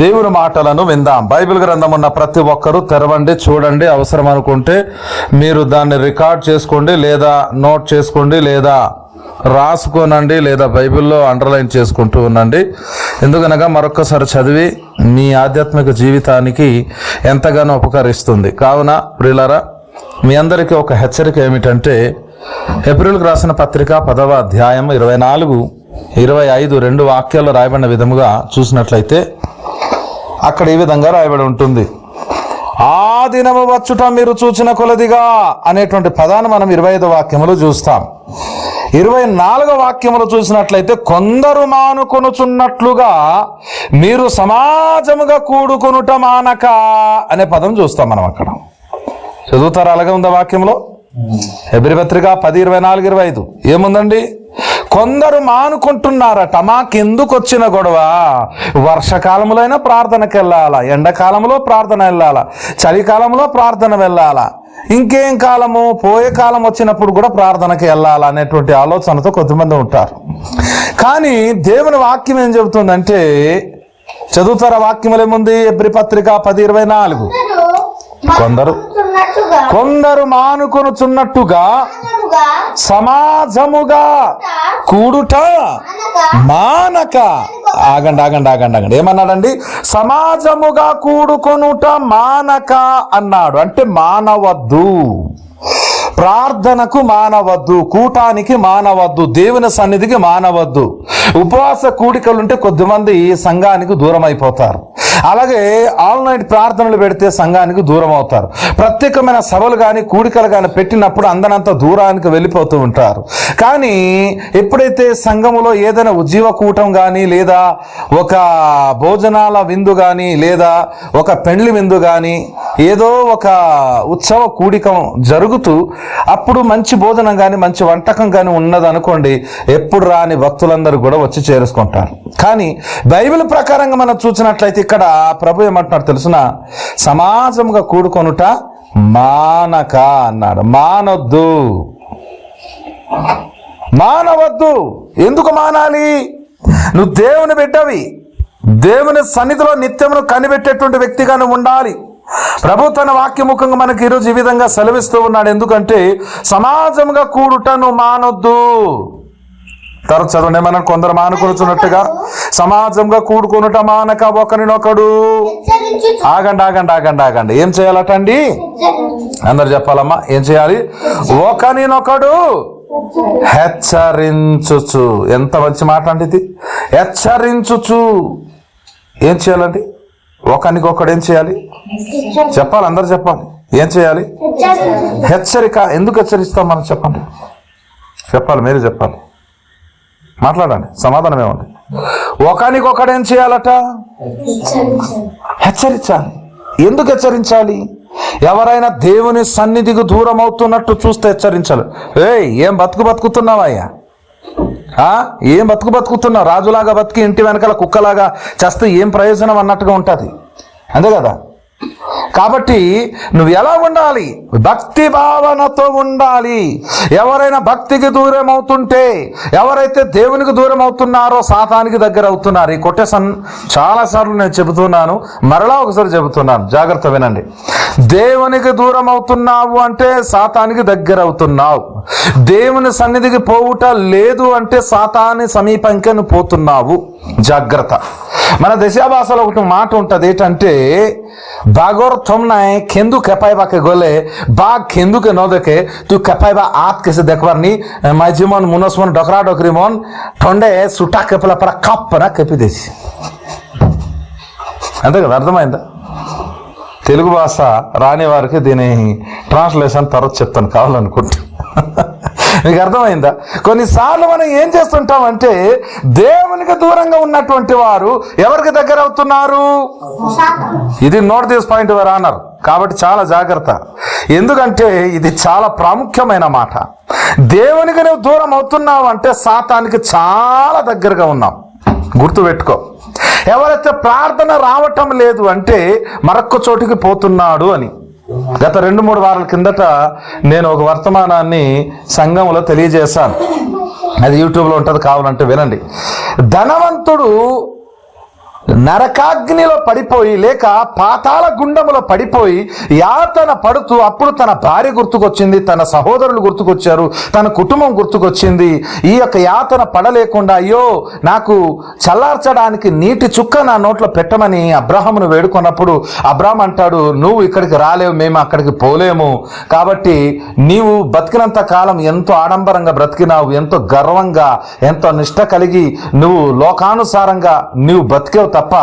దేవుని మాటలను విందాం. బైబిల్ గ్రంథం ఉన్న ప్రతి ఒక్కరూ తెరవండి చూడండి అవసరం అనుకుంటే మీరు దాన్ని రికార్డ్ చేసుకోండి లేదా నోట్ చేసుకోండి లేదా రాసుకోనండి లేదా బైబిల్లో అండర్లైన్ చేసుకుంటూ ఉండండి. ఎందుకనగా మరొక్కసారి చదివి మీ ఆధ్యాత్మిక జీవితానికి ఎంతగానో ఉపకరిస్తుంది. కావున ప్రిలరా మీ అందరికీ ఒక హెచ్చరిక ఏమిటంటే ఏప్రిల్కి రాసిన పత్రిక పదవ అధ్యాయం ఇరవై నాలుగు ఇరవై ఐదు రెండు వాక్యాలు రాయబడిన విధముగా చూసినట్లయితే అక్కడ ఈ విధంగా రాయబడి ఉంటుంది. ఆ దినము వచ్చుట మీరు చూచిన కొలదిగా అనేటువంటి పదాన్ని మనం ఇరవై ఐదు వాక్యములు చూస్తాం. ఇరవై నాలుగో వాక్యములు చూసినట్లయితే కొందరు మానుకొనుచున్నట్లుగా మీరు సమాజముగా కూడుకొనుట మానక అనే పదం చూస్తాం మనం అక్కడ. చదువుతారా? అలాగే ఉందా వాక్యంలో ఎబ్రి పత్రిక పది ఇరవై నాలుగు ఇరవై ఐదు. ఏముందండి? కొందరు మానుకుంటున్నారట మాకెందుకు వచ్చిన గొడవ? వర్షకాలంలో అయినా ప్రార్థనకి వెళ్ళాలా ఎండాకాలంలో ప్రార్థన వెళ్ళాలా? చలికాలంలో ప్రార్థన వెళ్ళాలా? ఇంకేం కాలము? పోయే కాలం వచ్చినప్పుడు కూడా ప్రార్థనకి వెళ్ళాలా? అనేటువంటి ఆలోచనతో కొంతమంది ఉంటారు. కానీ దేవుని వాక్యం ఏం చెబుతుందంటే చదువుతారా వాక్యములేముంది ఎబ్రి పత్రిక పది ఇరవై నాలుగు. కొందరు కొందరు మానుకొనుచున్నట్టుగా సమాజముగా కూడుట మానక. ఆగండి ఆగండి ఆగండి ఆగండి. ఏమన్నాడండి? సమాజముగా కూడుకొనుట మానక అన్నాడు. అంటే మానవద్దు. ప్రార్థనకు మానవద్దు. కూటానికి మానవద్దు. దేవుని సన్నిధికి మానవద్దు. ఉపవాస కూడికలుంటే కొద్దిమంది సంఘానికి దూరం అయిపోతారు అలాగే ఆన్లైన్ ప్రార్థనలు పెడితే సంఘానికి దూరం అవుతారు. ప్రత్యేకమైన సభలు కానీ కూడికలు కానీ పెట్టినప్పుడు అందనంత దూరానికి వెళ్ళిపోతూ ఉంటారు. కానీ ఎప్పుడైతే సంఘములో ఏదైనా ఉజ్జీవ కూటం కానీ లేదా ఒక భోజనాల విందు కానీ లేదా ఒక పెండ్లి విందు కానీ ఏదో ఒక ఉత్సవ కూడికం జరుగుతూ అప్పుడు మంచి భోజనం కానీ మంచి వంటకం కానీ ఉన్నదనుకోండి ఎప్పుడు రాని భక్తులందరూ కూడా వచ్చి చేరుకుంటారు. కానీ బైబిల్ ప్రకారంగా మనం చూసినట్లయితే ఇక్కడ ప్రభు ఏమంటున్నాడు తెలుసిన? సమాజముగా కూడుకొనుట మానక అన్నాడు. మానొద్దు. మానవద్దు. ఎందుకు మానాలి? నువ్వు దేవుని బిడ్డవి. దేవుని సన్నిధిలో నిత్యమును కనిపెట్టేటువంటి వ్యక్తిగా నువ్వు ఉండాలి. ప్రభు తన వాక్యముఖంగా మనకి ఈరోజు ఈ విధంగా సెలవిస్తూ ఉన్నాడు. ఎందుకంటే సమాజంగా కూడుట నువ్వు మానొద్దు. తర్వాత చదవండి మనం కొందరు మానుకొనుచున్నట్టుగా సమాజంగా కూడుకునుట మానక ఒకరినొకడు ఆగండి ఆగండి ఆగండి ఆగండి. ఏం చేయాలటండి? అందరు చెప్పాలమ్మా ఏం చేయాలి? ఒకరినొకడు హెచ్చరించుచు. ఎంత మంచి మాట అండి ఇది. హెచ్చరించుచు. ఏం చేయాలండి? ఒకరికొకడు ఏం చేయాలి? చెప్పాలి అందరు చెప్పాలి. ఏం చేయాలి? హెచ్చరిక. ఎందుకు హెచ్చరిస్తాం మనం చెప్పండి? చెప్పాలి మీరు చెప్పాలి. మాట్లాడండి సమాధానం ఏమండి ఒకరికొకడు ఏం చేయాలట? హెచ్చరించాలి. ఎందుకు హెచ్చరించాలి? ఎవరైనా దేవుని సన్నిధికి దూరం అవుతున్నట్టు చూస్తే హెచ్చరించాలి ఏయ్ ఏం బతుకు బతుకుతున్నావయ్యా? ఏం బతుకు బతుకుతున్నావు? రాజులాగా బతికి ఇంటి వెనకాల కుక్కలాగా చేస్తే ఏం ప్రయోజనం అన్నట్టుగా ఉంటుంది. అంతే కదా? కాబట్టి నువ్వు ఎలా ఉండాలి? భక్తి భావనతో ఉండాలి. ఎవరైనా భక్తికి దూరం అవుతుంటే ఎవరైతే దేవునికి దూరం అవుతున్నారో సాతానికి దగ్గర అవుతున్నారు. ఈ కొటేషన్ చాలాసార్లు నేను చెబుతున్నాను. మరలా ఒకసారి చెబుతున్నాను. జాగ్రత్త వినండి. దేవునికి దూరం అవుతున్నావు అంటే సాతానికి దగ్గర అవుతున్నావు. దేవుని సన్నిధికి పోవుట లేదు అంటే సాతాని సమీపంకను పోతున్నావు. జాగ్రత్త. మన దశాభాషలో ఒకటి మాట ఉంటుంది. ఏంటంటే భగవర్ থমনায় খেন্দু খেপাইবাকে গলে বাঘ খেন্দুকে ন দেখে তুই খেপাইবা আত কেসে দেখবার নি মাইঝি মন মুনস মন ডকরা ডকরি মন ঠন্ডে সুটা খেপলা পরা కప్పన కప్పిదేసి అంతే కదా అర్థమైందా తెలుగు భాష రాని వారికి దీని ట్రాన్స్లేషన్ తర్వాత చెప్తాను కావాలనుకుంటున్నాను మీకు అర్థమైందా? కొన్నిసార్లు మనం ఏం చేస్తుంటాం అంటే దేవునికి దూరంగా ఉన్నటువంటి వారు ఎవరికి దగ్గర అవుతున్నారు? ఇది నోట్ దిస్ పాయింట్ వర్ అన్నారు? కాబట్టి చాలా జాగ్రత్త. ఎందుకంటే ఇది చాలా ప్రాముఖ్యమైన మాట. దేవునికి నువ్వు దూరం అవుతున్నావు అంటే సాతానికి చాలా దగ్గరగా ఉన్నాం గుర్తుపెట్టుకో. ఎవరైతే ప్రార్థన రావటం లేదు అంటే మరొక్క చోటికి పోతున్నాడు అని. గత రెండు మూడు వారాల కిందట నేను ఒక వర్తమానాన్ని సంఘంలో తెలియజేశాను. అది యూట్యూబ్లో ఉంటుంది కావాలంటే వినండి. ధనవంతుడు నరకాగ్నిలో పడిపోయి లేక పాతాళ గుండములో పడిపోయి యాతన పడుతూ అప్పుడు తన భార్య గుర్తుకొచ్చింది తన సహోదరులు గుర్తుకొచ్చారు తన కుటుంబం గుర్తుకొచ్చింది. ఈ యొక్క యాతన పడలేకుండా అయ్యో నాకు చల్లార్చడానికి నీటి చుక్క నా నోట్లో పెట్టమని అబ్రహమును వేడుకున్నప్పుడు అబ్రాహం అంటాడు నువ్వు ఇక్కడికి రాలేవు మేము అక్కడికి పోలేము. కాబట్టి నీవు బతికినంత కాలం ఎంతో ఆడంబరంగా బ్రతికినావు ఎంతో గర్వంగా ఎంతో నిష్ట కలిగి నువ్వు లోకానుసారంగా నువ్వు బతికే తప్ప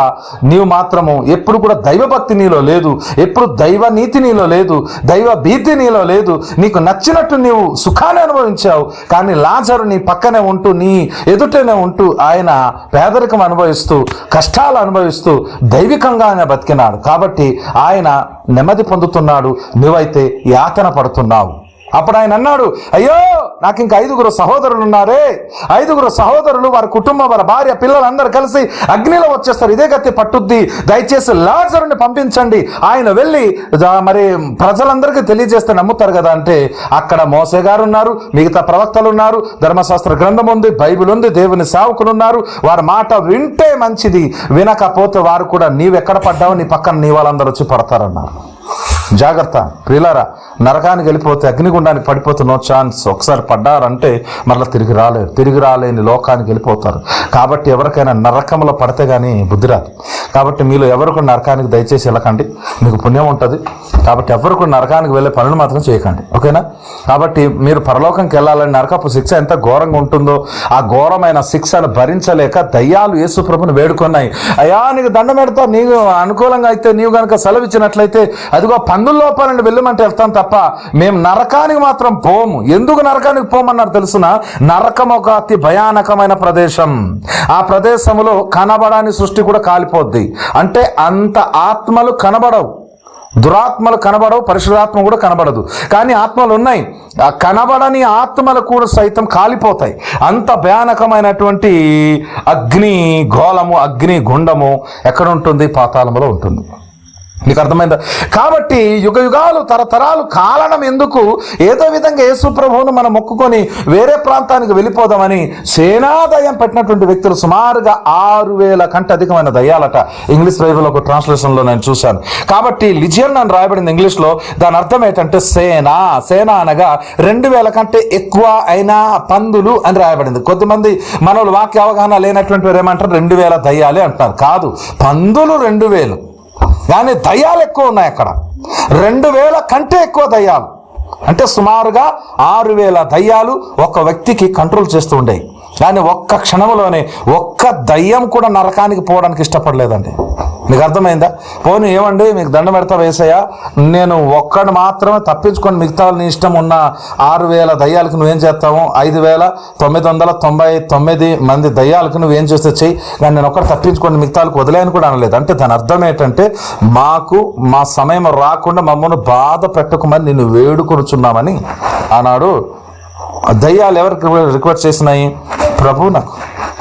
నీవు మాత్రము ఎప్పుడు కూడా దైవభక్తి నీలో లేదు ఎప్పుడు దైవ నీతి నీలో లేదు దైవ భీతి నీలో లేదు. నీకు నచ్చినట్టు నీవు సుఖాన్ని అనుభవించావు కానీ లాజరు నీ పక్కనే ఉంటూ నీ ఎదుటనే ఉంటూ ఆయన పేదరికం అనుభవిస్తూ కష్టాలు అనుభవిస్తూ దైవికంగా ఆయన బతికినాడు. కాబట్టి ఆయన నెమ్మది పొందుతున్నాడు నువ్వైతే యాతన పడుతున్నావు. అప్పుడు ఆయన అన్నాడు అయ్యో నాకు ఇంక ఐదుగురు సహోదరులు ఉన్నారే. ఐదుగురు సహోదరులు వారి కుటుంబం వారి భార్య పిల్లలందరూ కలిసి అగ్నిలో వచ్చేస్తారు. ఇదే గతి పట్టుద్ది. దయచేసి లాజరుని పంపించండి. ఆయన వెళ్ళి మరి ప్రజలందరికీ తెలియజేస్తే నమ్ముతారు కదా అంటే అక్కడ మోసే గారు ఉన్నారు మిగతా ప్రవక్తలు ఉన్నారు ధర్మశాస్త్ర గ్రంథం ఉంది బైబిల్ ఉంది దేవుని సేవకులు ఉన్నారు. వారి మాట వింటే మంచిది. వినకపోతే వారు కూడా నీవెక్కడ పడ్డావు నీ పక్కన నీ వాళ్ళందరూ వచ్చి పడతారన్నారు. జాగ్రత్త ప్రియులారా నరకానికి వెళ్ళిపోతే అగ్నిగుండానికి పడిపోతున్న ఛాన్స్ ఒకసారి పడ్డారంటే మరలా తిరిగి రాలేరు. తిరిగి రాలేని లోకానికి వెళ్ళిపోతారు. కాబట్టి ఎవరికైనా నరకంలో పడితే కానీ బుద్ధి రాదు. కాబట్టి మీలో ఎవరు కూడా నరకానికి దయచేసి వెళ్ళకండి. మీకు పుణ్యం ఉంటుంది. కాబట్టి ఎవరు కూడా నరకానికి వెళ్ళే పనులు మాత్రం చేయకండి. ఓకేనా? కాబట్టి మీరు పరలోకంకి వెళ్ళాలని నరకపు శిక్ష ఎంత ఘోరంగా ఉంటుందో ఆ ఘోరమైన శిక్షను భరించలేక దయ్యాలు యేసు ప్రభుని వేడుకున్నాయి. అయ్యా నీకు దండం పెడతావు నీకు అనుకూలంగా అయితే నీవు కనుక సెలవిచ్చినట్లయితే అదిగో పందుల లోపాలని వెళ్ళమంటే వెళ్తాం తప్ప మేము నరకానికి మాత్రం పోము. ఎందుకు నరకానికి పోమన్నారు తెలుసున? నరకం ఒక అతి భయానకమైన ప్రదేశం. ఆ ప్రదేశంలో కనబడాని సృష్టి కూడా కాలిపోద్ది. అంటే అంత ఆత్మలు కనబడవు. దురాత్మలు కనబడవు పరిశుధాత్మ కూడా కనబడదు. కానీ ఆత్మలు ఉన్నాయి. ఆ కనబడని ఆత్మలు కూడా సైతం కాలిపోతాయి. అంత భయానకమైనటువంటి అగ్ని గోళము అగ్ని గుండము ఎక్కడ ఉంటుంది? పాతాళములో ఉంటుంది. మీకు అర్థమైందా? కాబట్టి యుగ యుగాలు తరతరాలు కాలనం ఎందుకు ఏదో విధంగా యేసు ప్రభువును మనం మొక్కుకొని వేరే ప్రాంతానికి వెళ్ళిపోదామని సేనాదయం పెట్టినటువంటి వ్యక్తులు సుమారుగా ఆరు వేల కంటే అధికమైన దయ్యాలట. ఇంగ్లీష్ బైబిల్ ఒక ట్రాన్స్లేషన్లో నేను చూశాను. కాబట్టి లిజియన్ అని రాయబడింది ఇంగ్లీష్లో. దాని అర్థం ఏంటంటే సేన. సేన అనగా రెండు వేల కంటే ఎక్కువ అయిన పందులు అని రాయబడింది. కొద్దిమంది మనోళ్ళు వాక్య అవగాహన లేనటువంటి వారు ఏమంటారు? రెండు వేల దయ్యాలే అంటున్నారు. కాదు పందులు రెండు వేలు. కానీ దయ్యాలు ఎక్కువ ఉన్నాయి అక్కడ. రెండు వేల కంటే ఎక్కువ దయ్యాలు. అంటే సుమారుగా ఆరు వేల దయ్యాలు ఒక వ్యక్తికి కంట్రోల్ చేస్తూ ఉండేవి. కానీ ఒక్క క్షణంలోనే ఒక్క దయ్యం కూడా నరకానికి పోవడానికి ఇష్టపడలేదండి. మీకు అర్థమైందా? పోనీ ఏమండి మీకు దండం పెడతా వేసయ్యా నేను ఒక్కడు మాత్రమే తప్పించుకొని మిగతా నీ ఇష్టం ఉన్న ఆరు వేల దయ్యాలకు నువ్వేం చేస్తావు? ఐదు వేల తొమ్మిది వందల తొంభై తొమ్మిది మంది దయ్యాలకు నువ్వేం చేస్తే చెయ్యి? కానీ నేను ఒక్కడు తప్పించుకొని మిగతాలకు వదిలేయని కూడా అనలేదు. అంటే దాని అర్థం ఏంటంటే మాకు మా సమయం రాకుండా మమ్మల్ని బాధ పెట్టకమని వేడుకొని కూర్చున్నామని ఆనాడు దయ్యాలు ఎవరికి రిక్వెస్ట్ చేసినాయి? ప్రభు నాకు.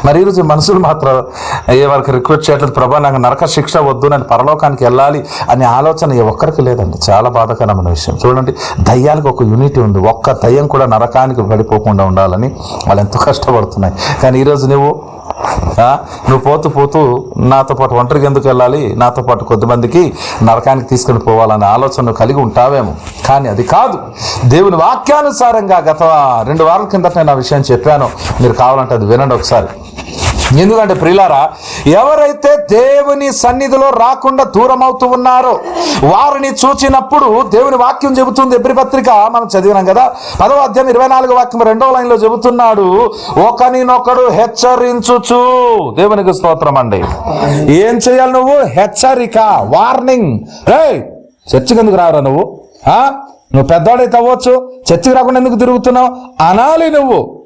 మరి ఈరోజు మనుషులు మాత్రం ఏ వారికి రిక్వెస్ట్ చేయట్లేదు ప్రభా నాకు నరక శిక్ష వద్దు నేను పరలోకానికి వెళ్ళాలి అనే ఆలోచన ఏ ఒక్కరికి లేదండి. చాలా బాధకరమైన విషయం. చూడండి దయ్యాలకు ఒక యూనిటీ ఉంది. ఒక్క దయ్యం కూడా నరకానికి పడిపోకుండా ఉండాలని వాళ్ళు ఎంతో కష్టపడుతున్నాయి. కానీ ఈరోజు నువ్వు నువ్వు పోతూ పోతూ నాతో పాటు ఒంటరికి ఎందుకు వెళ్ళాలి? నాతో పాటు కొద్దిమందికి నరకానికి తీసుకుని పోవాలనే ఆలోచన కలిగి ఉంటావేమో. కానీ అది కాదు. దేవుని వాక్యానుసారంగా గత రెండు వారాల కిందట నేను ఆ విషయం చెప్పాను. మీరు కావాలంటే అది వినండి ఒకసారి. ఎందుకంటే ప్రిలారా ఎవరైతే దేవుని సన్నిధిలో రాకుండా దూరం అవుతూ ఉన్నారో వారిని చూచినప్పుడు దేవుని వాక్యం చెబుతుంది. ఎబ్రి పత్రిక మనం చదివినాం కదా పదవ అధ్యాయం ఇరవై నాలుగు వాక్యం రెండవ లైన్లో చెబుతున్నాడు ఒకనినొకడు హెచ్చరించుచు. దేవునికి స్తోత్రం అండి. ఏం చేయాలి నువ్వు? హెచ్చరిక వార్నింగ్. రే చర్చికి ఎందుకు రారా నువ్వు? ఆ? నువ్వు పెద్దవాడైతే అవ్వచ్చు చర్చికి రాకుండా ఎందుకు తిరుగుతున్నావు? అనాలి నువ్వు.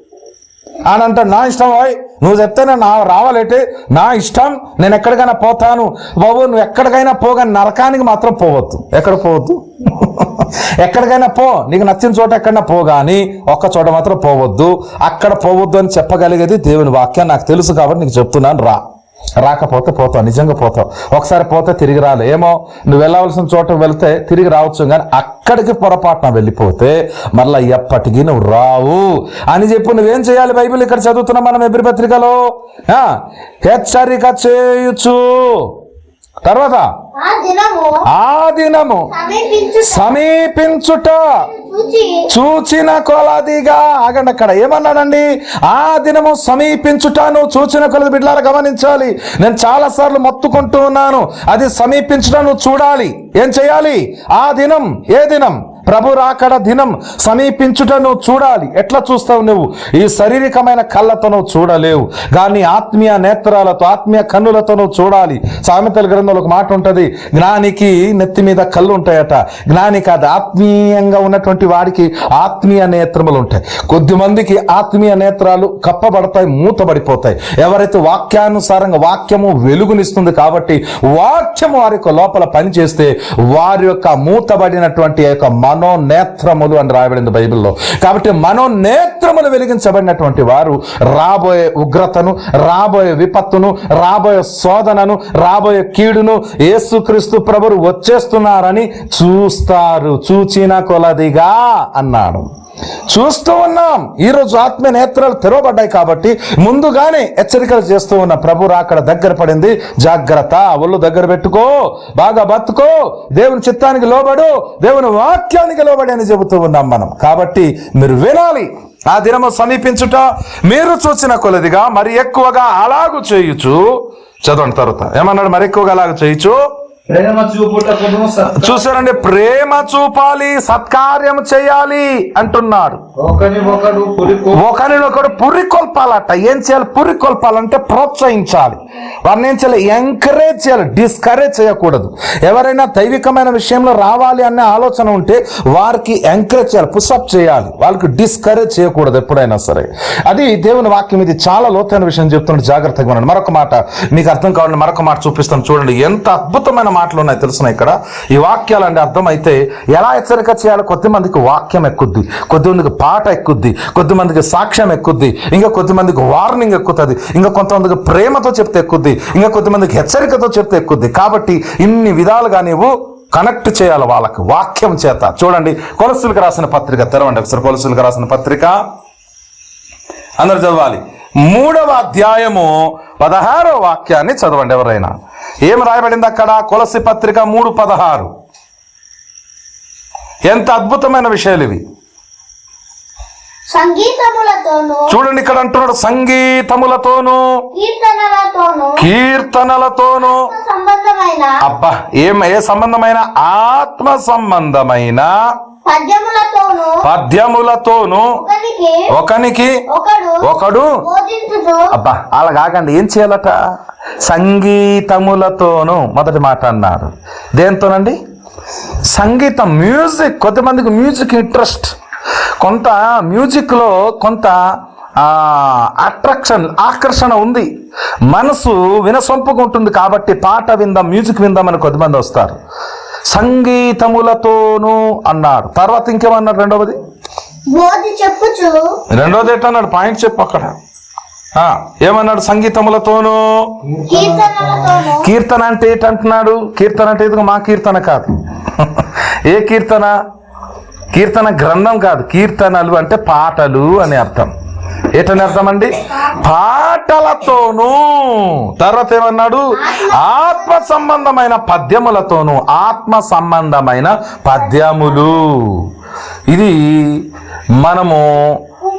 అని అంటాడు నా ఇష్టం ఓయ్ నువ్వు చెప్తేనే నా రావాలంటే నా ఇష్టం నేను ఎక్కడికైనా పోతాను. బాబు నువ్వు ఎక్కడికైనా పోగానే నరకానికి మాత్రం పోవద్దు. ఎక్కడ పోవద్దు? ఎక్కడికైనా పో నీకు నచ్చిన చోట ఎక్కడైనా పో కానీ ఒక్క చోట మాత్రం పోవద్దు. అక్కడ పోవద్దు అని చెప్పగలిగేది దేవుని వాక్యం. నాకు తెలుసు కాబట్టి నీకు చెప్తున్నాను రా. రాకపోతే పోతావు నిజంగా పోతావు. ఒకసారి పోతే తిరిగి రాలే. ఏమో నువ్వు వెళ్ళవలసిన చోట వెళ్తే తిరిగి రావచ్చు కానీ అక్కడికి పొరపాటున వెళ్ళిపోతే మళ్ళీ ఎప్పటికీ నువ్వు రావు. అని చెప్పి నువ్వేం చేయాలి బైబిల్ ఇక్కడ చదువుతున్నాం మనం ఎబ్రి పత్రికలో? హెచ్చరిక చేయొచ్చు తర్వాత? ఆ దినము సమీపించుట. చూచి. చూచిన కొలదిగా. ఆగండి అక్కడ. ఏమన్నాడండి? ఆ దినము సమీపించుట నువ్వు చూచిన కొలది బిడ్డలారా గమనించాలి. నేను చాలా సార్లు మొత్తుకుంటూ ఉన్నాను. అది సమీపించుట నువ్వు చూడాలి. ఏం చేయాలి? ఆ దినం ఏ దినం? ప్రభు రాకడ దినం సమీపించుట నువ్వు చూడాలి. ఎట్లా చూస్తావు నువ్వు? ఈ శారీరకమైన కళ్ళతో నువ్వు చూడలేవు. కానీ ఆత్మీయ నేత్రాలతో ఆత్మీయ కన్నులతో నువ్వు చూడాలి. సామెతల గ్రంథంలో ఒక మాట ఉంటుంది జ్ఞానికి నెత్తి మీద కళ్ళు ఉంటాయట జ్ఞాని కాదు ఆత్మీయంగా ఉన్నటువంటి వాడికి ఆత్మీయ నేత్రములు ఉంటాయి కొద్ది మందికి ఆత్మీయ నేత్రాలు కప్పబడతాయి మూతబడిపోతాయి. ఎవరైతే వాక్యానుసారంగా వాక్యము వెలుగునిస్తుంది కాబట్టి వాక్యము వారి యొక్క లోపల పనిచేస్తే వారి యొక్క మూతబడినటువంటి యొక్క మనోనేత్రములు అని రాయబడింది బైబిల్లో. కాబట్టి మనోనేత్రములు వెలిగించబడినటువంటి వారు రాబోయే ఉగ్రతను రాబోయే విపత్తును రాబోయే శోధనను రాబోయే కీడును యేసుక్రీస్తు ప్రభురు వచ్చేస్తున్నారని చూస్తారు. చూచిన కొలదిగా అన్నాడు. చూస్తూ ఉన్నాం. ఈరోజు ఆత్మ నేత్రాలు తెరవబడ్డాయి కాబట్టి ముందుగానే హెచ్చరికలు చేస్తూ ఉన్న ప్రభు రాకడ దగ్గర పడింది. జాగ్రత్త ఒళ్ళు దగ్గర పెట్టుకో బాగా బతుకో దేవుని చిత్తానికి లోబడు దేవుని వాక్యానికి లోబడి అని చెబుతూ ఉన్నాం మనం. కాబట్టి మీరు వినాలి. ఆ దినము సమీపించుట మీరు చూసిన కొలదిగా మరి ఎక్కువగా అలాగు చేయుచు. చదవండి తర్వాత. ఏమన్నాడు? మరి ఎక్కువగా అలాగ చేయొచ్చు ప్రేమ చూపుటకును చూసారండి ప్రేమ చూపాలి సత్కార్యం చేయాలి అంటున్నాడు పురికో ఒకరినొకడు పురికొల్పాలట. ఏం చేయాలి? పురికొల్పాలంటే ప్రోత్సహించాలి. వారిని ఏం చేయాలి? ఎంకరేజ్ చేయాలి. డిస్కరేజ్ చేయకూడదు. ఎవరైనా దైవికమైన విషయంలో రావాలి అనే ఆలోచన ఉంటే వారికి ఎంకరేజ్ చేయాలి పుషప్ చేయాలి. వాళ్ళకి డిస్కరేజ్ చేయకూడదు ఎప్పుడైనా సరే. అది దేవుని వాక్యం ఇది చాలా లోతైన విషయం చెప్తుంటే జాగ్రత్తగా ఉండండి. మరొక మాట మీకు అర్థం కావాలంటే మరొక మాట చూపిస్తాను. చూడండి ఎంత అద్భుతమైన మాటలు ఉన్నాయి తెలుసిన ఇక్కడ. ఈ వాక్యాలు అంటే అర్థమైతే ఎలా హెచ్చరిక చేయాలో కొద్ది మందికి వాక్యం ఎక్కుద్ది కొద్ది మందికి పాట ఎక్కుద్ది కొద్ది మందికి సాక్ష్యం ఎక్కుద్ది ఇంకా కొద్ది మందికి వార్నింగ్ ఎక్కుతుంది ఇంకా కొంతమందికి ప్రేమతో చెప్తే ఎక్కుద్ది ఇంకా కొద్దిమందికి హెచ్చరికతో చెప్తే ఎక్కుద్ది. కాబట్టి ఇన్ని విధాలుగా నీవు కనెక్ట్ చేయాలి వాళ్ళకి వాక్యం చేత. చూడండి కొలసులకు రాసిన పత్రిక తెరవండి ఒకసారి కొలసులకు రాసిన పత్రిక. అందరు చదవాలి. మూడవ అధ్యాయము పదహారో వాక్యాన్ని చదవండి ఎవరైనా. ఏం రాయబడింది అక్కడ? కొలసి పత్రిక మూడు పదహారు. ఎంత అద్భుతమైన విషయాలు ఇవి. చూడండి ఇక్కడ అంటున్నాడు సంగీతములతోను కీర్తనలతోను అబ్బా ఏం ఏ సంబంధమైన? ఆత్మ సంబంధమైన పద్యములతోను ఒకనికి ఒకడు అబ్బా అలా కాకండి ఏం చేయాలట? సంగీతములతోను మొదటి మాట అన్నారు. దేంతోనండి? సంగీతం మ్యూజిక్. కొంతమందికి మ్యూజిక్ ఇంట్రెస్ట్. కొంత మ్యూజిక్లో కొంత అట్రాక్షన్ ఆకర్షణ ఉంది. మనసు వినసొంపుగా ఉంటుంది కాబట్టి పాట విందాం మ్యూజిక్ విందామని కొద్దిమంది వస్తారు. సంగీతములతోను అన్నాడు. తర్వాత ఇంకేమన్నాడు రెండవది? చెప్పుచు. రెండోది ఏంటన్నాడు పాయింట్ చెప్పు అక్కడ. ఏమన్నాడు సంగీతములతోను? కీర్తన అంటే ఏంటంటున్నాడు? కీర్తన అంటే ఇదిగో మా కీర్తన కాదు? ఏ కీర్తన? కీర్తన గ్రంథం కాదు. కీర్తనలు అంటే పాటలు అని అర్థం. ఏటని అర్థమండి పాటలతోనూ. తర్వాత ఏమన్నాడు? ఆత్మ సంబంధమైన పద్యములతోనూ ఆత్మ సంబంధమైన పద్యములు. ఇది మనము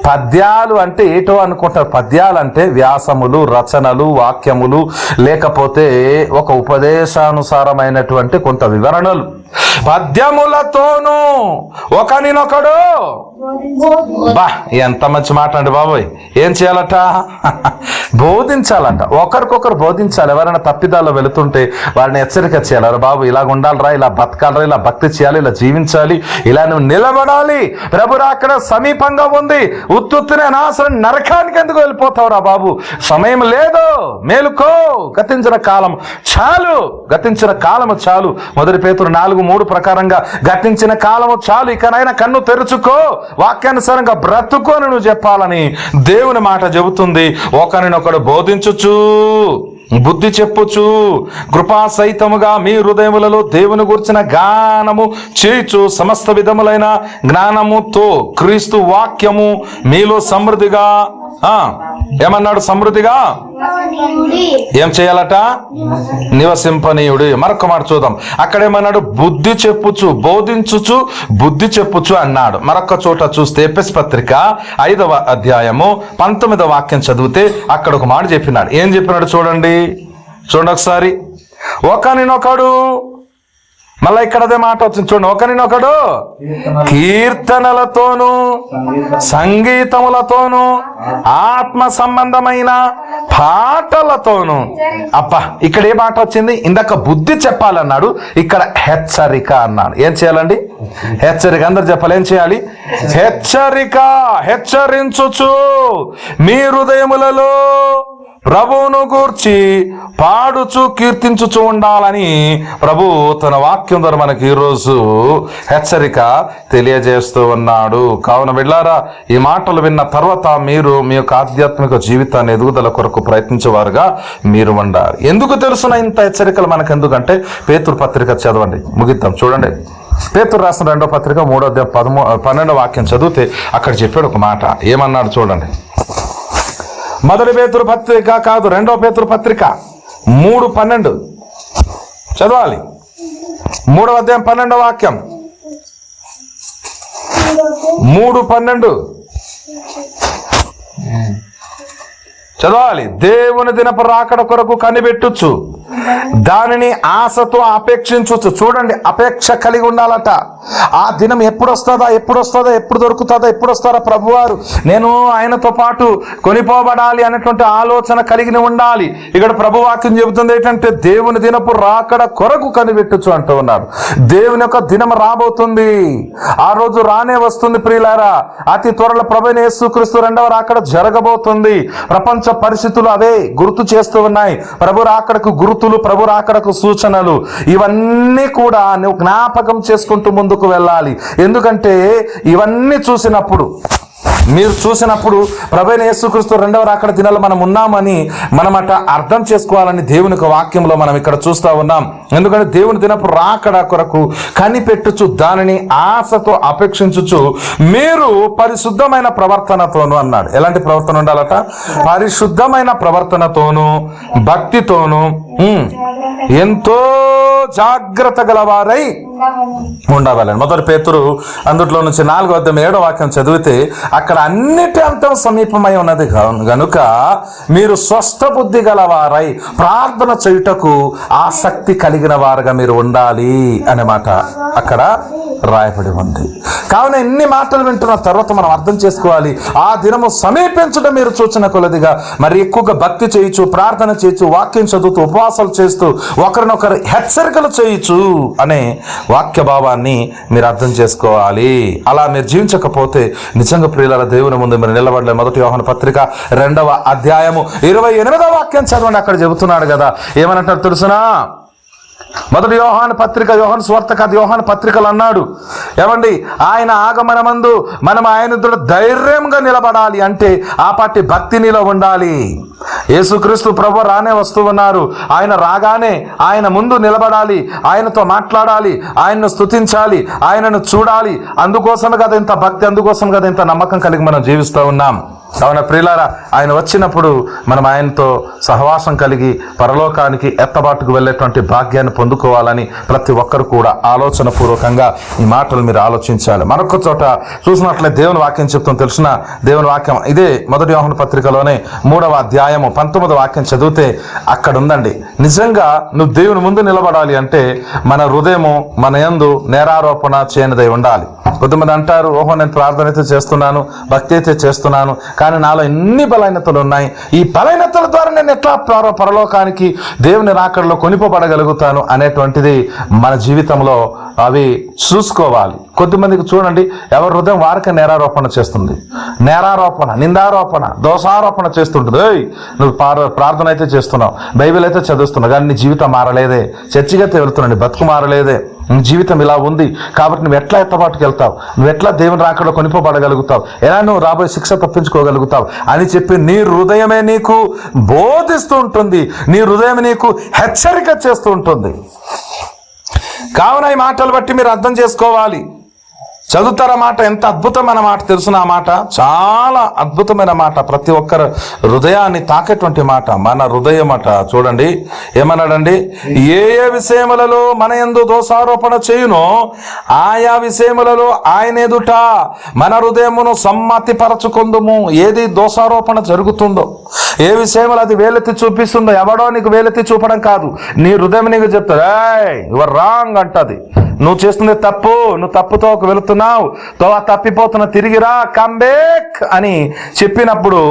పద్యాలు అంటే ఏటో అనుకుంటారు? పద్యాలు అంటే వ్యాసములు రచనలు వాక్యములు లేకపోతే ఒక ఉపదేశానుసారమైనటువంటి కొంత వివరణలు. పద్యములతోనూ ఒకనినొకడు. బా ఎంత మంచి మాట అండి బాబోయ్. ఏం చేయాలట? బోధించాలంట. ఒకరికొకరు బోధించాలి. ఎవరైనా తప్పిదాల్లో వెళుతుంటే వారిని హెచ్చరిక చేయాలి. బాబు ఇలా ఉండాలిరా ఇలా బతకాలరా ఇలా భక్తి చేయాలి ఇలా జీవించాలి ఇలా నువ్వు నిలబడాలి. ప్రభురా అక్కడ సమీపంగా ఉంది. ఉత్తుత్తునే నాశనం నరకానికి ఎందుకు వెళ్ళిపోతావురా బాబు? సమయం లేదు. మేలుకో గతించిన కాలం చాలు. గతించిన కాలము చాలు. మొదటి పేతురు నాలుగు మూడు ప్రకారంగా గతించిన కాలము చాలు. ఇకనైనా కన్ను తెరుచుకో. వాక్యానుసారంగా బ్రతుకోని నువ్వు చెప్పాలని దేవుని మాట చెబుతుంది. ఒకరినొకడు బోధించుచు బుద్ధి చెప్పుచు కృపా సహితముగా మీ హృదయములలో దేవుని గురించిన గానము చేయుచు సమస్త విధములైన జ్ఞానముతో క్రీస్తు వాక్యము మీలో సమృద్ధిగా ఆ ఏమన్నాడు సమృద్ధిగా? ఏం చేయాలట? నివసింపనీయుడు. మరొక మాట చూద్దాం. అక్కడ ఏమన్నాడు బుద్ధి చెప్పుచు బోధించుచు బుద్ధి చెప్పుచు అన్నాడు. మరొక చోట చూస్తే ఎపిస్ పత్రిక ఐదవ అధ్యాయము పంతొమ్మిదవ వాక్యం చదివితే అక్కడ ఒక మాట చెప్పినాడు. ఏం చెప్పినాడు చూడండి. చూడండి ఒకసారి. ఒకనినొకడు మళ్ళా ఇక్కడ అదే మాట వచ్చింది. చూడండి ఒకరినొకడు కీర్తనలతోనూ సంగీతములతోనూ ఆత్మ సంబంధమైన పాటలతోనూ. అబ్బా ఇక్కడ ఏ మాట వచ్చింది? ఇందాక బుద్ధి చెప్పాలన్నాడు ఇక్కడ హెచ్చరిక అన్నాడు. ఏం చేయాలండి? హెచ్చరిక అందరు చెప్పాలి. ఏం చేయాలి? హెచ్చరిక హెచ్చరించుచు మీ హృదయములలో ప్రభువును గూర్చి పాడుచు కీర్తించుచు ఉండాలని ప్రభు తన వాక్యం ద్వారా మనకి ఈరోజు హెచ్చరిక తెలియజేస్తూ ఉన్నాడు. కావున వెళ్ళారా ఈ మాటలు విన్న తర్వాత మీరు మీ యొక్క ఆధ్యాత్మిక జీవితాన్ని ఎదుగుదల కొరకు ప్రయత్నించేవారుగా మీరు ఉండాలి. ఎందుకు తెలుసున ఇంత హెచ్చరికలు మనకు ఎందుకంటే పేతురు పత్రిక చదవండి. ముగిద్దాం. చూడండి. పేతురు రాసిన రెండో పత్రిక మూడో అధ్యాయం పదమూ పన్నెండో వాక్యం చదివితే అక్కడ చెప్పాడు ఒక మాట. ఏమన్నాడు చూడండి. మొదటి పేతురు పత్రిక కాదు రెండో పేతురు పత్రిక. మూడు పన్నెండు. చదవాలి. మూడవ అధ్యాయం పన్నెండవ వాక్యం. మూడు పన్నెండు. చదవాలి. దేవుని దినపు రాకడ కొరకు కనిపెట్టుచు. దానిని ఆశతో అపేక్షించవచ్చు చూడండి అపేక్ష కలిగి ఉండాలట. ఆ దినం ఎప్పుడు వస్తుందా ఎప్పుడు వస్తుందా ఎప్పుడు దొరుకుతుందా ఎప్పుడు వస్తారా ప్రభువారు? నేను ఆయనతో పాటు కొనిపోబడాలి అనేటువంటి ఆలోచన కలిగిన ఉండాలి. ఇక్కడ ప్రభువాక్యం చెబుతుంది ఏంటంటే దేవుని దినపు రాకడ కొరకు కనిపెట్టచ్చు అంటూ ఉన్నారు. దేవుని యొక్క దినం రాబోతుంది. ఆ రోజు రానే వస్తుంది ప్రియులారా. అతి త్వరలో ప్రభుని యేసుక్రీస్తు రెండవ రాకడ జరగబోతుంది. ప్రపంచ పరిస్థితులు అవే గుర్తు చేస్తూ ఉన్నాయి. ప్రభు రాకడకు గుర్తులు ప్రభు రాకడకు సూచనలు. ఇవన్నీ కూడా నువ్వు జ్ఞాపకం చేసుకుంటూ ముందుకు వెళ్ళాలి. ఎందుకంటే ఇవన్నీ చూసినప్పుడు మీరు చూసినప్పుడు ప్రభైన యేసుక్రీస్తు రెండవ రాకడ దినాలు మనం ఉన్నామని మనం అట అర్థం చేసుకోవాలని దేవుని వాక్యంలో మనం ఇక్కడ చూస్తా ఉన్నాం. ఎందుకంటే దేవుని దినపు రాకడ కొరకు కనిపెట్టుచు దానిని ఆశతో అపేక్షించుచు మీరు పరిశుద్ధమైన ప్రవర్తనతోను అన్నాడు. ఎలాంటి ప్రవర్తన ఉండాలట? పరిశుద్ధమైన ప్రవర్తనతోను భక్తితోను ఎంతో జాగ్రత్త గలవారై ఉండవాలని మొదటి పేతురు అందుట్లో నుంచి నాలుగో అర్థం ఏడో వాక్యం చదివితే అక్కడ అన్నిటి అంతం సమీపమై ఉన్నది. గనుక మీరు స్వస్థ బుద్ధి గలవారై ప్రార్థన చేయుటకు ఆసక్తి కలిగిన వారుగా మీరు ఉండాలి అనే మాట అక్కడ రాయబడి ఉంది. కావున ఎన్ని మాటలు వింటున్న తర్వాత మనం అర్థం చేసుకోవాలి. ఆ దినము సమీపించడం మీరు చూసిన కొలదిగా మరి ఎక్కువగా భక్తి చేయొచ్చు ప్రార్థన చేయొచ్చు వాక్యం చదువుతూ ఉపవాసాలు చేస్తూ ఒకరినొకరు హెచ్చరికలు చేయొచ్చు అనే వాక్య భావాన్ని మీరు అర్థం చేసుకోవాలి. అలా మీరు జీవించకపోతే నిజంగా ప్రియుల దేవుని ముందు మీరు నిలబడలే మొదటి యోహన పత్రిక రెండవ అధ్యాయము ఇరవై ఎనిమిదవ వాక్యం చదవండి. అక్కడ చెబుతున్నాడు కదా. ఏమనంటారు తెలుసునా? మొదటి యోహాను పత్రిక యోహాను స్వార్థక కథ పత్రికలు అన్నాడు. ఏమండి? ఆయన ఆగమనమందు మనం ఆయన ధైర్యంగా నిలబడాలి అంటే ఆ పాటి భక్తి నీలో ఉండాలి. యేసుక్రీస్తు ప్రభు రానే వస్తూ ఉన్నారు ఆయన రాగానే ఆయన ముందు నిలబడాలి. ఆయనతో మాట్లాడాలి. ఆయన్ను స్తుతించాలి. ఆయనను చూడాలి. అందుకోసం కదా ఇంత భక్తి అందుకోసం కదా ఇంత నమ్మకం కలిగి మనం జీవిస్తూ ఉన్నాం. కావున ప్రియులారా ఆయన వచ్చినప్పుడు మనం ఆయనతో సహవాసం కలిగి పరలోకానికి ఎత్తబాటుకు వెళ్ళేటువంటి భాగ్యాన్ని పొందుకోవాలని ప్రతి ఒక్కరు కూడా ఆలోచన పూర్వకంగా ఈ మాటలు మీరు ఆలోచించాలి. మరొక చోట చూసినట్లయితే దేవుని వాక్యం చెప్తాం. తెలిసిన దేవుని వాక్యం ఇదే మొదటి వాహన పత్రికలోనే మూడవ అధ్యాయం అధ్యాయము పంతొమ్మిది వాక్యం చదివితే అక్కడ ఉందండి నిజంగా నువ్వు దేవుని ముందు నిలబడాలి అంటే మన హృదయము మన యందు నేరారోపణ చేయనిదై ఉండాలి. కొంతమంది అంటారు ఓహో నేను ప్రార్థన అయితే చేస్తున్నాను భక్తి అయితే చేస్తున్నాను కానీ నాలో ఎన్ని బలహీనతలు ఉన్నాయి? ఈ బలహీనతల ద్వారా నేను ఎట్లా పరలోకానికి దేవుని రాకడలో కొనిపోబడగలుగుతాను? అనేటువంటిది మన జీవితంలో అవి చూసుకోవాలి. కొద్దిమందికి చూడండి ఎవరి హృదయం వారికి నేరారోపణ చేస్తుంది. నేరారోపణ నిందారోపణ దోషారోపణ చేస్తుంటుంది. నువ్వు ప్రార్థన అయితే చేస్తున్నావు. బైబిల్ అయితే చదువుతున్నావు కానీ నీ జీవితం మారలేదే. చర్చికి అయితే వెళ్తున్నావు బతుకు మారలేదే. నీ జీవితం ఇలా ఉంది. కాబట్టి నువ్వు ఎట్లా ఎత్తబాటుకు వెళ్తావు? నువ్వు ఎట్లా దేవుని రాకడ కొనిపోబడగలుగుతావు? ఎలా నువ్వు రాబోయే శిక్ష తప్పించుకోగలుగుతావు? అని చెప్పి నీ హృదయమే నీకు బోధిస్తూ ఉంటుంది. నీ హృదయం నీకు హెచ్చరిక చేస్తూ ఉంటుంది. కావున ఈ మాటలు బట్టి మీరు అర్థం చేసుకోవాలి. చదువుతారా మాట? ఎంత అద్భుతమైన మాట తెలుసిన ఆ మాట? చాలా అద్భుతమైన మాట. ప్రతి ఒక్కరు హృదయాన్ని తాకేటువంటి మాట. మన హృదయం అట. చూడండి ఏమన్నాడండి? ఏ ఏ విషయములలో మన ఎందు దోషారోపణ చేయునో ఆయా విషయములలో ఆయన ఎదుట మన హృదయమును సమ్మతి పరచుకుందుము ఏది దోషారోపణ జరుగుతుందో ఏ విషయములు అది వేలెత్తి చూపిస్తుందో ఎవడో నీకు వేలెత్తి చూపడం కాదు. నీ హృదయం నీకు చెప్తాడు యువర్ రాంగ్ అంటది. నువ్వు చేస్తుంది తప్పు. నువ్వు తప్పుతో వెళుతున్నావు తోవ తప్పిపోతున్న తిరిగిరా కంబేక్ అని చెప్పినప్పుడు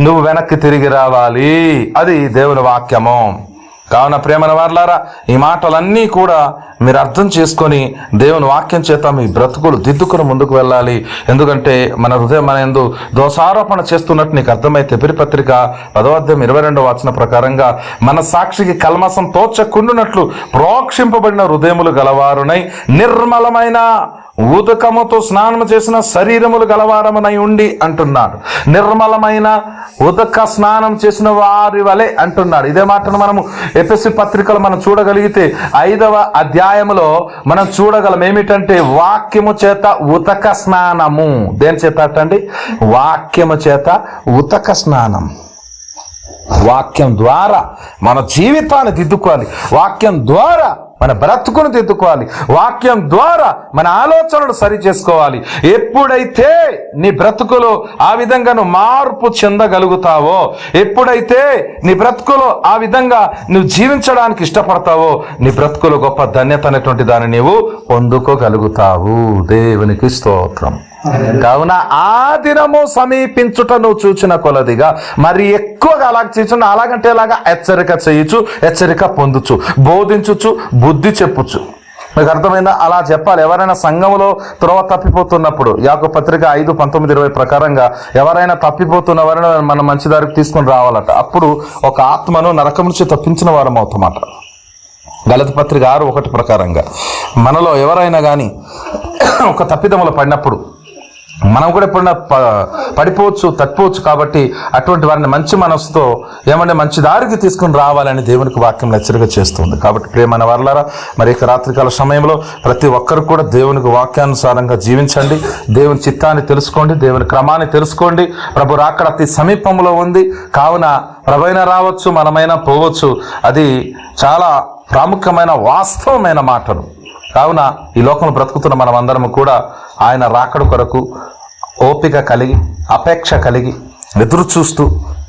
నువ్వు వెనక్కి తిరిగి రావాలి. అది దేవుని వాక్యము. కావున ప్రేమన వారలారా ఈ మాటలన్నీ కూడా మీరు అర్థం చేసుకొని దేవుని వాక్యం చేత మీ బ్రతుకులు దిద్దుకుని ముందుకు వెళ్ళాలి. ఎందుకంటే మన హృదయం మన ఎందు దోషారోపణ చేస్తున్నట్టు నీకు అర్థమైతే పిరిపత్రిక పదవాధ్యం ఇరవై రెండవ వచన ప్రకారంగా మన సాక్షికి కల్మసం తోచకుండునట్లు ప్రోక్షింపబడిన హృదయములు గలవారునై నిర్మలమైన ఉదకముతో స్నానం చేసిన శరీరములు గలవారమునై ఉండి అంటున్నాడు. నిర్మలమైన ఉదక స్నానం చేసిన వారి వలె అంటున్నాడు. ఇదే మాటను మనము ఎఫ్ఎస్సి పత్రికలు మనం చూడగలిగితే ఐదవ అధ్యాయములో మనం చూడగలం ఏమిటంటే వాక్యము చేత ఉతక స్నానము. దేని చేత అండి వాక్యము చేత ఉతక స్నానం. వాక్యం ద్వారా మన జీవితాన్ని దిద్దుకోవాలి. వాక్యం ద్వారా మన బ్రతుకును దిద్దుకోవాలి. వాక్యం ద్వారా మన ఆలోచనలు సరి చేసుకోవాలి. ఎప్పుడైతే నీ బ్రతుకులో ఆ విధంగా నువ్వు మార్పు చెందగలుగుతావో ఎప్పుడైతే నీ బ్రతుకులో ఆ విధంగా నువ్వు జీవించడానికి ఇష్టపడతావో నీ బ్రతుకులో గొప్ప ధన్యత అనేటువంటి దాన్ని నీవు పొందుకోగలుగుతావు. దేవునికి స్తోత్రం. కావున ఆ దినము సమీపించుట నువ్వు చూచిన కొలదిగా మరి ఎక్కువగా అలాగ చేసిన అలాగంటే అలాగా హెచ్చరిక చేయొచ్చు హెచ్చరిక పొందుచు బోధించుచు బుద్ధి చెప్పుచు. మీకు అర్థమైందా? అలా చెప్పాలి. ఎవరైనా సంఘంలో త్రోవ తప్పిపోతున్నప్పుడు యాకు పత్రిక ఐదు పంతొమ్మిది ఇరవై ప్రకారంగా ఎవరైనా తప్పిపోతున్న వారిని మనం మంచి దారికి తీసుకొని రావాలట. అప్పుడు ఒక ఆత్మను నరకం నుంచి తప్పించిన వారం అవుతామట. గలత పత్రిక ఆరు ఒకటి ప్రకారంగా మనలో ఎవరైనా కానీ ఒక తప్పిదములు పడినప్పుడు మనం కూడా ఎప్పుడైనా ప పడిపోవచ్చు తట్టుకోవచ్చు కాబట్టి అటువంటి వారిని మంచి మనసుతో ఏమంటే మంచి దారికి తీసుకుని రావాలని దేవునికి వాక్యం హెచ్చరిక చేస్తుంది. కాబట్టి ప్రేమైన వారలారా మరి ఇక రాత్రికాల సమయంలో ప్రతి ఒక్కరు కూడా దేవునికి వాక్యానుసారంగా జీవించండి. దేవుని చిత్తాన్ని తెలుసుకోండి దేవుని క్రమాన్ని తెలుసుకోండి. ప్రభు రాకడ అతి సమీపంలో ఉంది. కావున ప్రభైనా రావచ్చు మనమైనా పోవచ్చు. అది చాలా ప్రాముఖ్యమైన వాస్తవమైన మాటలు. కావున ఈ లోకంలో బ్రతుకుతున్న మనం అందరం కూడా ఆయన రాకడ కొరకు ఓపిక కలిగి అపేక్ష కలిగి ఎదురు చూస్తూ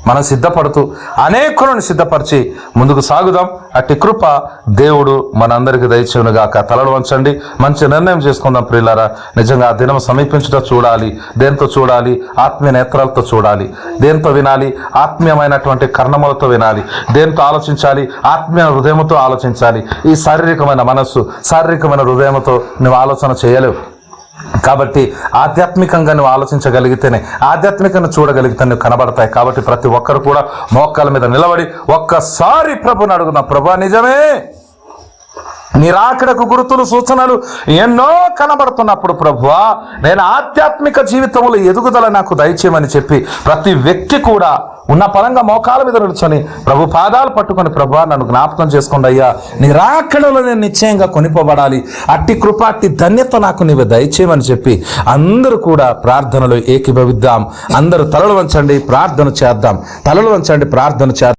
మనం సిద్ధపడుతూ అనేకులను సిద్ధపరిచి ముందుకు సాగుదాం. అట్టి కృప దేవుడు మనందరికి దయచేనుగాక తలలు వంచండి. మంచి నిర్ణయం చేసుకుందాం ప్రియులారా. నిజంగా ఆ దినం సమీపించడం చూడాలి. దేంతో చూడాలి? ఆత్మీయ నేత్రాలతో చూడాలి. దేంతో వినాలి? ఆత్మీయమైనటువంటి కర్ణములతో వినాలి. దేంతో ఆలోచించాలి? ఆత్మీయ హృదయంతో ఆలోచించాలి. ఈ శారీరకమైన మనస్సు శారీరకమైన హృదయంతో నువ్వు ఆలోచన చేయలేవు. కాబట్టి ఆధ్యాత్మికంగా నువ్వు ఆలోచించగలిగితేనే ఆధ్యాత్మికంగా చూడగలిగితే నువ్వు కనబడతాయి. కాబట్టి ప్రతి ఒక్కరు కూడా మోకాల మీద నిలబడి ఒక్కసారి ప్రభుని అడుగుదాం. ప్రభా నిజమే? నిరాకడకు గుర్తులు సూచనలు ఎన్నో కనబడుతున్నప్పుడు ప్రభువా నేను ఆధ్యాత్మిక జీవితంలో ఎదుగుదల నాకు దయచేయమని చెప్పి ప్రతి వ్యక్తి కూడా ఉన్న పరంగా మోకాల మీద నిలుచొని ప్రభు పాదాలు పట్టుకొని ప్రభు నన్ను జ్ఞాపకం చేసుకోండి అయ్యా. నీ రాకడలో నేను నిశ్చయంగా కొనిపోబడాలి. అట్టి కృప అట్టి ధన్యత నాకు నీవు దయచేయమని చెప్పి అందరూ కూడా ప్రార్థనలో ఏకీభవిద్దాం. అందరూ తలలు వంచండి ప్రార్థన చేద్దాం. తలలు వంచండి ప్రార్థన చేద్దాం.